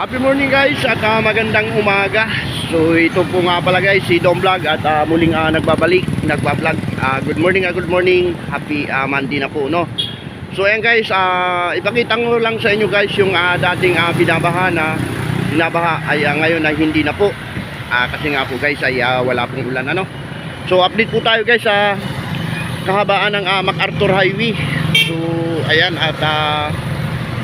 Happy morning guys at ah, magandang umaga. So ito po nga pala guys si Dom Vlog at ah, muling ah, nagbabalik, nagbablog. Ah, good morning, ah, good morning. Happy ah, Monday na po no. So ayan guys, ah, ipakita ko lang sa inyo guys yung ah, dating ah, binabaha na binabaha ay ah, ngayon ay hindi na po. Ah, kasi nga po guys ay ah, wala pong ulan ano. So update po tayo guys sa kahabaan ng ah, MacArthur Highway. So ayan at ah,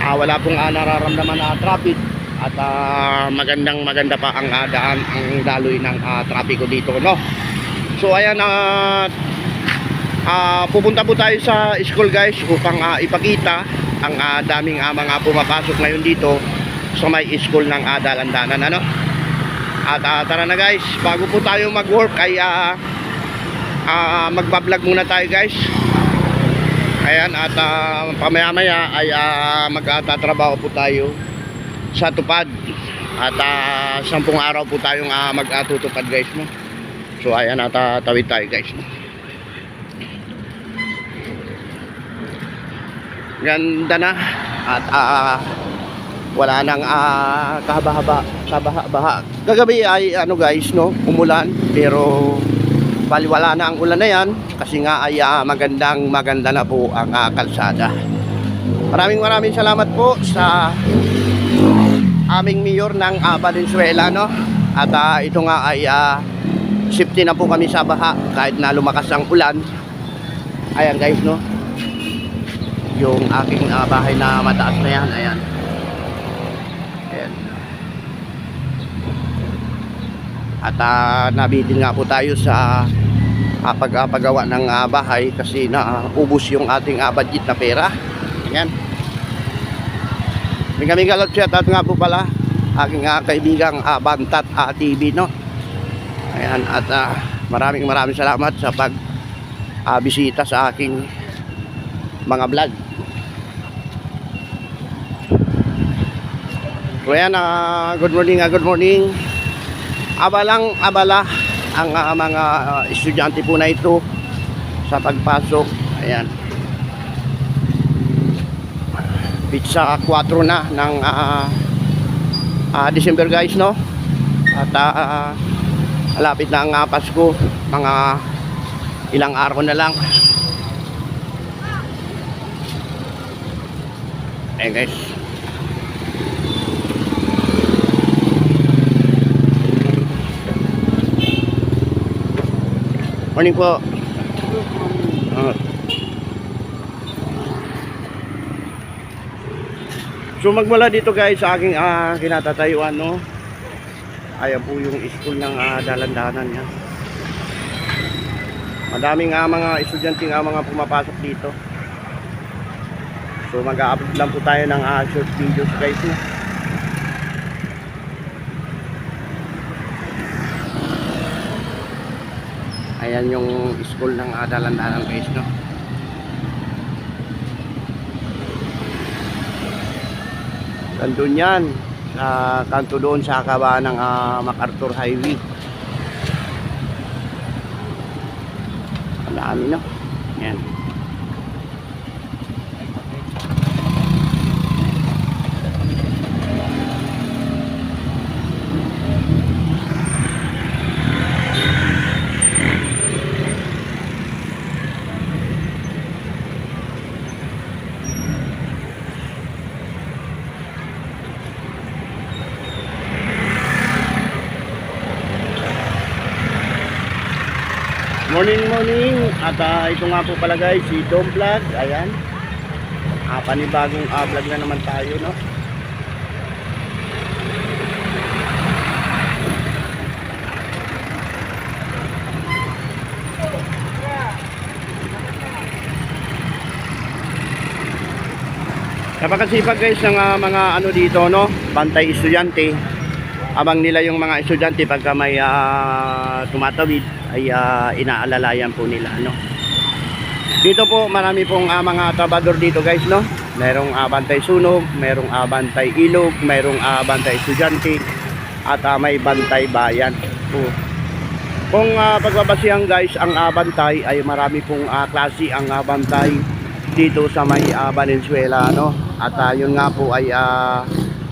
ah, wala pong ah, nararamdaman na traffic at ah, magandang maganda pa ang ah, daan ang daloy ng ah, trapiko dito no? So ayan at ah, pupunta po tayo sa school guys upang ah, ipakita ang ah, daming ah, mga pumapasok ngayon dito sa may school ng ah, dalandanan ano? At ah, tara na guys. Bago po tayo mag work ay ah, ah, magbablog muna tayo guys. Ayan at ah, pamaya maya ay ah, magtatrabaho po tayo sa tupad. At uh, sampung araw po tayong uh, magtutupad guys no? So ayan at uh, tawid tayo guys no? ganda na. At uh, wala nang uh, kahaba-haba kabaha-baha. Kagabi ay ano guys no? Umulan pero baliwala na ang ulan na yan. Kasi nga ay uh, magandang maganda na po ang uh, kalsada. Maraming maraming salamat po sa aming mayor ng uh, Valenzuela no? At ah, ito nga ay uh, safety na po kami sa baha kahit na lumakas ang ulan. Ayan guys no? Yung aking ah, bahay na mataas na yan ayan. Ayan. At uh, nabitin nga po tayo sa uh, pagpagawa ng ah, bahay kasi na ubos yung ating ah, budget na pera. Ayan may kami galot siya at nga po pala aking uh, kaibigang uh, Bantat uh, TV no. Ayan at uh, maraming maraming salamat sa pag uh, bisita sa aking mga vlog. So ayan, uh, good morning, uh, good morning. Abalang abala ang uh, mga uh, estudyante po na ito sa pagpasok. Ayan. Pizza 4 na ng uh, uh, December guys no? At uh, malapit na ang uh, Pasko. Mga ilang araw na lang. Eh guys. Morning po. Uh, So magmula dito guys sa aking uh, kinatatayuan no. Ayan po yung school ng uh, dalandanan yan. Madaming uh, mga estudyante nga mga pumapasok dito. So mag-upload lang po tayo ng uh, short videos guys no. Ayan yung school ng uh, dalandanan guys no. Nandun yan. Sa kanto doon sa kabaan ng ah, MacArthur Highway. Ang dami no. Yan. Morning, morning. At ah, ito nga po pala guys, si Dom Vlog. Ayan. Ah, panibagong ah, vlog na naman tayo, no? Napakasipag guys ng ah, mga ano dito, no? Bantay estudyante. Abang nila yung mga estudyante pagka may ah, tumatawid ay ah, inaalalayan po nila ano. Dito po marami pong ah, mga trabador dito guys no. Merong ah, bantay sunog, merong ah, bantay ilog, merong ah, bantay estudyante at ah, may bantay bayan. Po. Kung ah, pagbabasihan guys ang ah, bantay ay marami pong ah, klase ang ah, bantay dito sa may ah, Valenzuela no. At ah, yun nga po ay ah,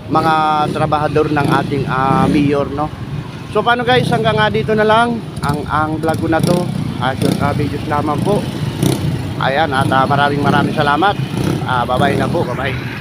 mga trabahador ng ating ah, mayor no. So paano guys hanggang nga dito na lang ang ang vlog ko na to. Uh, short ah, videos lamang po. Ayan at ah, maraming maraming salamat. Ah, bye-bye na po, bye-bye.